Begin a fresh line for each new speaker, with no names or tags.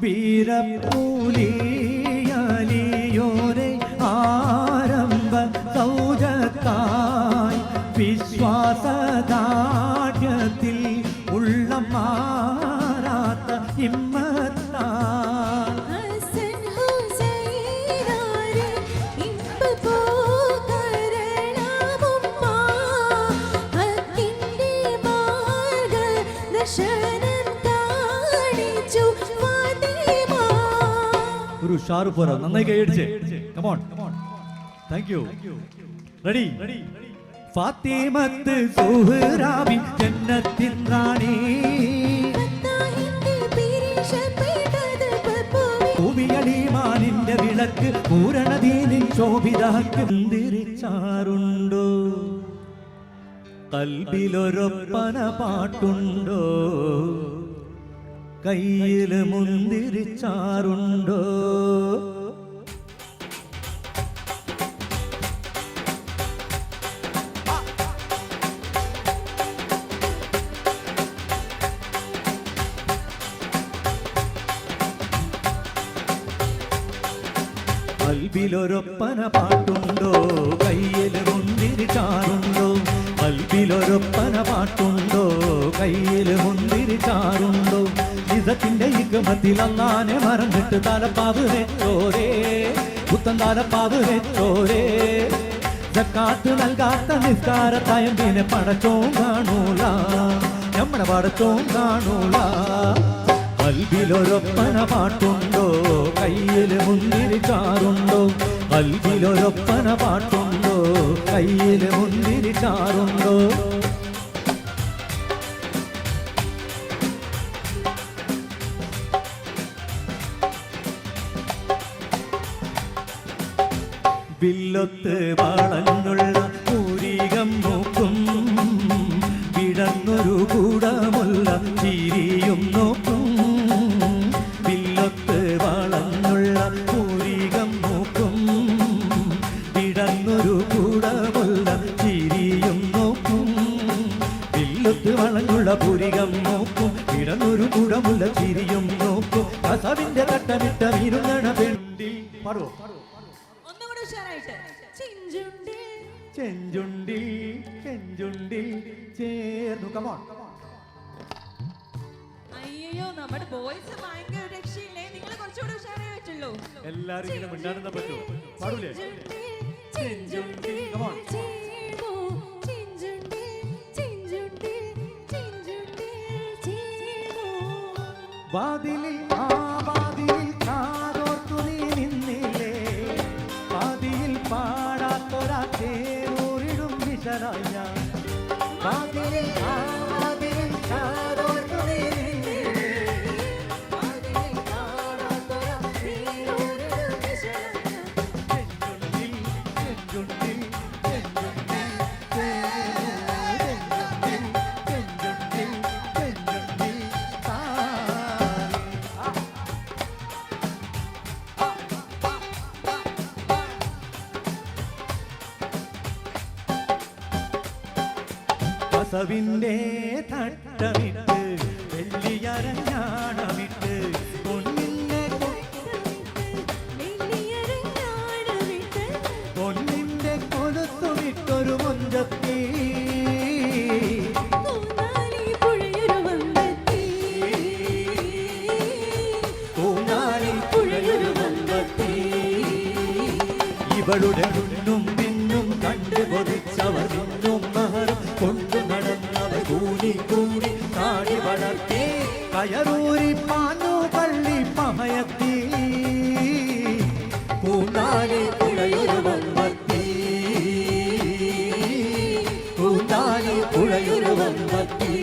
വീരപ്പൂലിയലിയോരെ ആരംഭ സൗജത്തായി വിശ്വാസദാഢ്യത്തിൽ ഉള്ള മാറാത്ത ഇമ്മത്താൽ
ഹസൻ
ഒരു ഷാറു പോരാ. നന്നായി കൈയടിച്ച് come on thank you ready Fathimath Suhrabi ജന്നത്തിൻ റാണി. ഭൂമിയടിമാനിന്റെ വിളക്ക് പൂരണദീനിൻ ശോഭിതാക്ക് തിരിച്ചാറുണ്ടോ കൽബിലൊരൊപ്പന പാട്ടുണ്ടോ? കയ്യിൽ മുന്തിരിച്ചാറുണ്ടോ? അൽബിലൊരൊപ്പന പാട്ടുണ്ടോ? കയ്യിൽ മുന്തിരിച്ചാറുണ്ടോ? അൽബിലൊരൊപ്പന പാട്ടുണ്ടോ? കയ്യിൽ മുന്തിരി ചാറുണ്ടോ ഇക്കമത്തിൽ അന്നാനെ മറന്നിട്ട് തലപ്പാവ് വെച്ചോരേ പുത്തൻ തലപ്പാവ് വെച്ചോരേ ജക്കാത്ത് നൽകാത്ത നിസ്കാര തയമ്പിനെ പടച്ചോം കാണൂല. നമ്മുടെ പടച്ചോം കാണൂല. അൽബിലൊരൊപ്പന പാട്ടുണ്ടോ? കയ്യിൽ മുന്തിരി ചാറുണ്ടോ? അൽബിലൊരൊപ്പന പാട്ടുണ്ടോ? കയ്യിൽ മുന്തിരി ചാറുണ്ടോ? വില്ലൊത്ത് വളഞ്ഞുള്ള പൂരികം നോക്കും. വിടന്നൊരു കൂടമുള്ള ചിരിയും നോക്കും. വില്ലൊത്ത് വളഞ്ഞുള്ള പൂരികം നോക്കും. വിടന്നൊരു കൂടമുള്ള ചിരിയും നോക്കും. വില്ലൊത്ത് വളഞ്ഞുള്ള പൂരികം നോക്കും. വിടന്നൊരു കൂടമുള്ള ചിരിയും നോക്കും. കസവിന്റെ തട്ടമിട്ട വിരുന്നണ പെണ്ടി പാടുവോ?
ഒന്നുകൂടെ ഉഷാറായിട്ട്. ചിഞ്ചുണ്ടി
ചെഞ്ചുണ്ടി ചെഞ്ചുണ്ടി ചേർന്നു. കമോൺ
അയ്യോ നമ്മുടെ ബോയ്സ് ഭയങ്കര രക്ഷയില്ലേ? നിങ്ങൾ കുറച്ചുകൂടെ ഉഷാറായി പറ്റുള്ളൂ.
എല്ലാരും ഇങ്ങനെ മിണ്ടാടുന്ന പറ്റുമോ പാടൂലേ?
ചെഞ്ചുണ്ടി കമോൺ.
വാതിലിൽ ആ വാതിലിൽ കാതോർത്തു കസവിന്റെ തട്ടമിട്ട് വെള്ളിയരഞ്ഞാണമിട്ട് പൊന്നിന്റെ കൊടുത്തുമിട്ടൊരു മുഞ്ചത്തി ും പിന്നും കണ്ടു കൊതിച്ചവർ കയറൂരി പാഞ്ഞു പള്ളി പമയത്തി പൂന്താലി പുഴയൊരു വമ്പത്തി പൂന്താലി പുഴയൊരു വമ്പത്തി